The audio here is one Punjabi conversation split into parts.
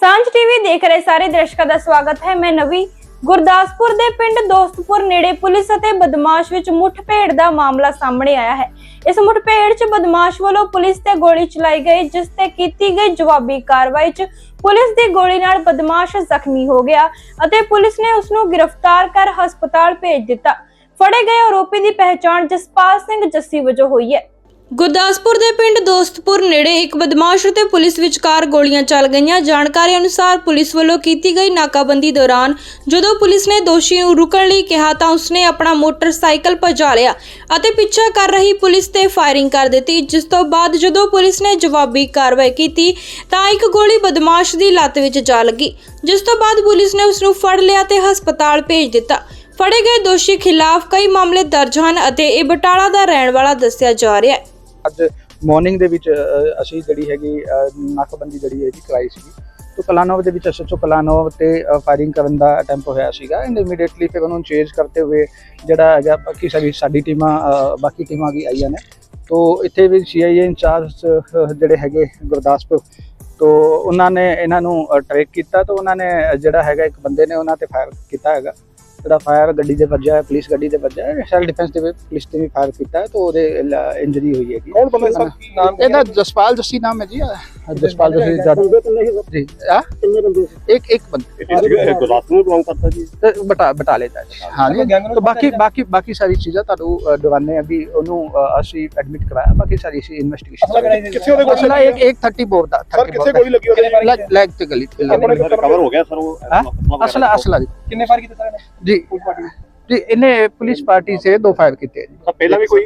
ਸਾਂਝ ਟੀਵੀ ਦੇਖ ਰਹੇ ਸਾਰੇ ਦਰਸ਼ਕਾਂ ਦਾ ਸਵਾਗਤ ਹੈ। ਮੈਂ ਨਵੀ ਗੁਰਦਾਸਪੁਰ ਦੇ ਪਿੰਡ ਦੋਸਤਪੁਰ ਨੇੜੇ ਪੁਲਿਸ ਅਤੇ ਬਦਮਾਸ਼ ਵਿੱਚ ਮੁੱਠਭੇੜ ਦਾ ਮਾਮਲਾ ਸਾਹਮਣੇ ਆਇਆ ਹੈ। ਇਸ ਮੁੱਠਭੇੜ 'ਚ ਬਦਮਾਸ਼ ਵੱਲੋਂ ਪੁਲਿਸ ਤੇ ਗੋਲੀ ਚਲਾਈ ਗਈ, ਜਿਸ ਤੇ ਕੀਤੀ ਗਈ ਜਵਾਬੀ ਕਾਰਵਾਈ 'ਚ ਪੁਲਿਸ ਦੀ ਗੋਲੀ ਨਾਲ ਬਦਮਾਸ਼ ਜ਼ਖਮੀ ਹੋ ਗਿਆ ਅਤੇ ਪੁਲਿਸ ਨੇ ਉਸ ਨੂੰ ਗ੍ਰਿਫਤਾਰ ਕਰ ਹਸਪਤਾਲ ਭੇਜ ਦਿੱਤਾ। ਫੜੇ ਗਏ ਆਰੋਪੀ ਦੀ ਪਹਿਚਾਣ ਜਸਪਾਲ ਸਿੰਘ ਜੱਸੀ ਵਜੋਂ ਹੋਈ ਹੈ। ਗੁਰਦਾਸਪੁਰ ਦੇ ਪਿੰਡ ਦੋਸਤਪੁਰ ਨੇੜੇ ਇੱਕ ਬਦਮਾਸ਼ ਅਤੇ ਪੁਲਿਸ ਵਿਚਕਾਰ ਗੋਲੀਆਂ ਚੱਲ ਗਈਆਂ। ਜਾਣਕਾਰੀ ਅਨੁਸਾਰ ਪੁਲਿਸ ਵੱਲੋਂ ਕੀਤੀ ਗਈ ਨਾਕਾਬੰਦੀ ਦੌਰਾਨ ਜਦੋਂ ਪੁਲਿਸ ਨੇ ਦੋਸ਼ੀ ਨੂੰ ਰੁਕਣ ਲਈ ਕਿਹਾ ਤਾਂ ਉਸਨੇ ਆਪਣਾ ਮੋਟਰਸਾਈਕਲ ਭਜਾ ਲਿਆ ਅਤੇ ਪਿੱਛਾ ਕਰ ਰਹੀ ਪੁਲਿਸ ਤੇ ਫਾਇਰਿੰਗ ਕਰ ਦਿੱਤੀ, ਜਿਸ ਤੋਂ ਬਾਅਦ ਜਦੋਂ ਪੁਲਿਸ ਨੇ ਜਵਾਬੀ ਕਾਰਵਾਈ ਕੀਤੀ ਤਾਂ ਇੱਕ ਗੋਲੀ ਬਦਮਾਸ਼ ਦੀ ਲੱਤ ਵਿੱਚ ਜਾ ਲੱਗੀ, ਜਿਸ ਤੋਂ ਬਾਅਦ ਪੁਲਿਸ ਨੇ ਉਸ ਨੂੰ ਫੜ ਲਿਆ ਤੇ ਹਸਪਤਾਲ ਭੇਜ ਦਿੱਤਾ। ਫੜੇ ਗਏ ਦੋਸ਼ੀ ਖਿਲਾਫ ਕਈ ਮਾਮਲੇ ਦਰਜ ਹਨ ਅਤੇ ਇਹ ਬਟਾਲਾ ਦਾ ਰਹਿਣ ਵਾਲਾ ਦੱਸਿਆ ਜਾ ਰਿਹਾ ਹੈ। ਅੱਜ ਮਾਰਨਿੰਗ ਦੇ ਵਿੱਚ ਅਸੀਂ ਜਿਹੜੀ ਹੈਗੀ ਅ, ਨਾਕਾਬੰਦੀ ਜਿਹੜੀ ਹੈਗੀ ਕਰਾਈ ਸੀਗੀ। ਤੋ ਕਲਾਨੋਵ ਦੇ ਵਿੱਚ ਐਸਐਚਓ ਕਲਾਨੋਵ ਤੇ ਫਾਇਰਿੰਗ ਕਰਨ ਦਾ ਅਟੈਂਪ ਹੋਇਆ ਸੀਗਾ ਐਂਡ ਇਮੀਡੀਏਟਲੀ ਫਿਰ ਉਹਨੂੰ ਚੇਂਜ ਕਰਤੇ ਹੋਏ ਜਿਹੜਾ ਹੈਗਾ ਬਾਕੀ ਸਾਡੀ ਸਾਡੀ ਟੀਮਾਂ ਬਾਕੀ ਟੀਮਾਂ ਵੀ ਆਈਆਂ ਨੇ। ਤੋ ਇੱਥੇ ਵੀ ਸੀਆਈਏ ਇੰਚਾਰਜ ਜਿਹੜੇ ਹੈਗੇ ਗੁਰਦਾਸਪੁਰ ਤੋ ਉਹਨਾਂ ਨੇ ਇਹਨਾਂ ਨੂੰ ਟਰੈਕ ਕੀਤਾ। ਤਾਂ ਉਹਨਾਂ ਨੇ ਜਿਹੜਾ ਹੈਗਾ ਇੱਕ ਬੰਦੇ ਨੇ ਉਹਨਾਂ ਤੇ ਫਾਇਰ ਕੀਤਾ ਹੈਗਾ। ਜਿਹੜਾ ਫਾਇਰ ਗੱਡੀ ਦੇ ਵੱਜਾ ਹੈ ਪੁਲਿਸ ਗੱਡੀ ਦੇ ਵੱਜਾ ਹੈ ਸੈਲਫ ਡਿਫੈਂਸ ਦੇ ਵਿੱਚ ਪੁਲਿਸ ਤੇ ਵੀ ਫਾਇਰ ਕੀਤਾ ਹੈ ਤਾਂ ਉਹਦੇ ਇੰਜਰੀ ਹੋਈ ਹੈਗੀ ਕੌਣ ਬੰਦਾ ਸਰ ਕੀ ਨਾਮ ਇਹਦਾ ਜਸਪਾਲ ਜੱਸੀ ਨਾਮ ਹੈ ਜੀ ਜਸਪਾਲ ਜੱਸੀ ਜੱਟ ਜੀ ਆ ਕਿੰਨੇ ਬੰਦੇ ਇੱਕ ਇੱਕ ਬੰਦੇ। ਗੁਰਦਾਸਪੁਰ ਨੂੰ ਬਿਲੋਂਗ ਕਰਦਾ ਜੀ। ਬਟਾ ਬਟਾ ਲੈਤਾ ਜੀ। ਹਾਂ ਜੀ ਤਾਂ ਬਾਕੀ ਬਾਕੀ ਬਾਕੀ ਸਾਰੀ ਚੀਜ਼ਾਂ ਤੁਹਾਨੂੰ ਦੀਵਾਨੇ ਅਭੀ ਉਹਨੂੰ ਅਸੀਂ ਐਡਮਿਟ ਕਰਾਇਆ ਬਾਕੀ ਸਾਰੀ ਅਸੀਂ ਇਨਵੈਸਟੀਗੇਸ਼ਨ ਕਿੱਥੇ ਉਹਦੇ ਅਸਲਾ ਇੱਕ 130 ਬੋਰ ਦਾ ਸਰ ਕਿੱਥੇ ਗੋਲੀ ਲੱਗੀ ਉਹਦੇ? ਲੈਗ ਤੇ ਗਲੀ ਕੋਲ ਕਵਰ ਹੋ ਗਿਆ ਸਰ ਉਹ ਹਾਂ? ਅਸਲਾ ਅਸਲਾ ਜੀ। ਕਿੰਨੇ ਫਾਇਰ ਕੀਤੇ ਸਰ ਨੇ जी इन्हें पुलिस पार्टी से दो फायर किए हैं ਤਾਂ ਪਹਿਲਾਂ ਵੀ ਕੋਈ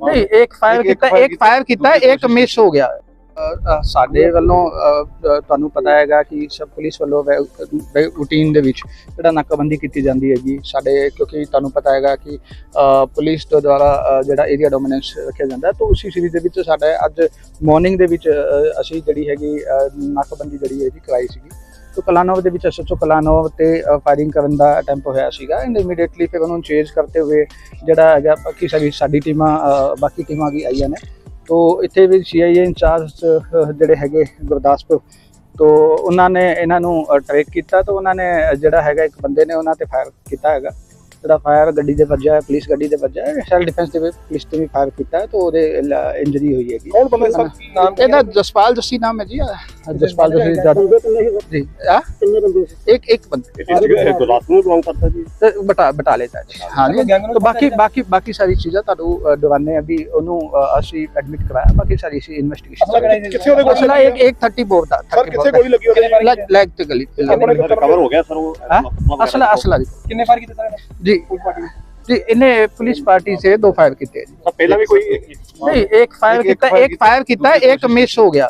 ਨਹੀਂ ਇੱਕ ਫਾਇਰ ਇੱਕ- ਇੱਕ ਕੀਤਾ fire ਇੱਕ ਫਾਇਰ ਕੀਤਾ ਇੱਕ ਮਿਸ ਹੋ ਗਿਆ ਅ, ਅ, ਸਾਡੇ ਵੱਲੋਂ ਅ, ਅ, ਤੁਹਾਨੂੰ ਪਤਾ ਹੈਗਾ ਕਿ ਸਭ ਪੁਲਿਸ ਵੱਲੋਂ ਰੂਟੀਨ ਦੇ ਵਿੱਚ ਜਿਹੜਾ ਨਾਕਾਬੰਦੀ ਕੀਤੀ ਜਾਂਦੀ ਹੈਗੀ ਸਾਡੇ ਕਿਉਂਕਿ ਤੁਹਾਨੂੰ ਪਤਾ ਹੈਗਾ ਕਿ ਅ, ਪੁਲਿਸ ਦੇ ਦੁਆਰਾ ਅ, ਜਿਹੜਾ ਏਰੀਆ ਡੋਮੀਨੈਂਸ ਰੱਖਿਆ ਜਾਂਦਾ ਹੈ, ਤਾਂ ਉਸੇ ਸੀਰੀਜ਼ ਦੇ ਵਿੱਚ ਸਾਡਾ ਅੱਜ ਮਾਰਨਿੰਗ ਦੇ ਵਿੱਚ ਅ, ਅਸੀਂ ਜਿਹੜੀ ਹੈਗੀ ਅ, ਨਾਕਾਬੰਦੀ ਜਿਹੜੀ ਹੈਗੀ ਕਰਾਈ ਸੀਗੀ ਤੋ ਕਲਾਨੋਵ ਦੇ ਵਿੱਚ ਐਸਐਚਓ ਕਲਾਨੋਵ ਤੇ ਫਾਇਰਿੰਗ ਕਰਨ ਦਾ ਅਟੈਂਪ ਹੋਇਆ ਸੀਗਾ ਐਂਡ ਇਮੀਡੀਏਟਲੀ ਫਿਰ ਉਹਨੂੰ ਚੇਂਜ ਕਰਤੇ ਹੋਏ ਜਿਹੜਾ ਹੈਗਾ ਬਾਕੀ ਸਾਡੀ ਸਾਡੀ ਟੀਮਾਂ ਬਾਕੀ ਟੀਮਾਂ ਵੀ ਆਈਆਂ ਨੇ। ਤੋ ਇੱਥੇ ਵੀ ਸੀਆਈਏ ਇੰਚਾਰਜ ਜਿਹੜੇ ਹੈਗੇ ਗੁਰਦਾਸਪੁਰ ਤੋ ਉਹਨਾਂ ਨੇ ਇਹਨਾਂ ਨੂੰ ਟਰੈਕ ਕੀਤਾ ਤਾਂ ਉਹਨਾਂ ਨੇ ਜਿਹੜਾ ਹੈਗਾ ਇੱਕ ਬੰਦੇ ਨੇ ਉਹਨਾਂ ਤੇ ਫਾਇਰ ਕੀਤਾ ਹੈਗਾ। ਜਿਹੜਾ ਫਾਇਰ ਗੱਡੀ ਦੇ ਵੱਜਾ ਹੈ ਪੁਲਿਸ ਗੱਡੀ ਦੇ ਵੱਜਾ ਹੈ ਸੈਲਫ ਡਿਫੈਂਸ ਦੇ ਪੁਲਿਸ ਤੇ ਵੀ ਫਾਇਰ ਕੀਤਾ ਤਾਂ ਉਹਦੇ ਇੰਜਰੀ ਹੋਈ ਹੈਗੀ। ਕੌਣ ਬੰਦਾ ਸਰ ਕੀ ਨਾਮ ਇਹਦਾ ਜਸਪਾਲ ਜੱਸੀ ਨਾਮ ਹੈ ਜੀ ਜਸਪਾਲ ਜੱਸੀ ਜੱਟ ਜੀ ਆ ਕਿੰਨੇ ਬੰਦੇ ਇੱਕ ਇੱਕ ਬੰਦੇ ਗੁਰਦਾਸਪੁਰ ਨੂੰ ਬਿਲੋਂਗ ਕਰਦਾ ਜੀ ਤੇ ਬਟਾ ਬਟਾ ਲੈਤਾ ਜੀ ਹਾਂ ਜੀ ਗੈਂਗ ਨੂੰ ਤਾਂ ਬਾਕੀ ਬਾਕੀ ਬਾਕੀ ਸਾਰੀ ਚੀਜ਼ਾਂ ਤੁਹਾਨੂੰ ਅ, ਦੀਵਾਨੇ ਅਭੀ ਉਹਨੂੰ ਅ, ਅਸੀਂ ਐਡਮਿਟ ਕਰਾਇਆ ਬਾਕੀ ਸਾਰੀ ਅਸੀਂ ਇਨਵੈਸਟੀਗੇਸ਼ਨ ਕਿੱਥੇ ਉਹਦੇ ਅਸਲਾ ਇੱਕ 130 ਬੋਰ ਦਾ ਸਰ ਕਿੱਥੇ ਗੋਲੀ ਲੱਗੀ ਉਹਦੇ ਲੈਗ ਲੈਗ ਤੇ ਗਲੀ ਆਪਣੇ ਕੋਲ ਕਵਰ ਹੋ ਗਿਆ ਸਰ ਉਹ ਹਾਂ? ਅਸਲਾ ਅਸਲਾ ਜੀ ਕਿੰਨੇ ਫਾਇਰ ਕੀਤੇ ਸਰ ਜੀ ਪੁਲਿਸ ਪਾਰਟੀ ਨੇ जी इन्हें पुलिस पार्टी से दो फायर किए हैं ਤਾਂ ਪਹਿਲਾਂ ਵੀ ਕੋਈ नहीं एक फायर एक- एक किया fire एक फायर किया एक मिस हो गया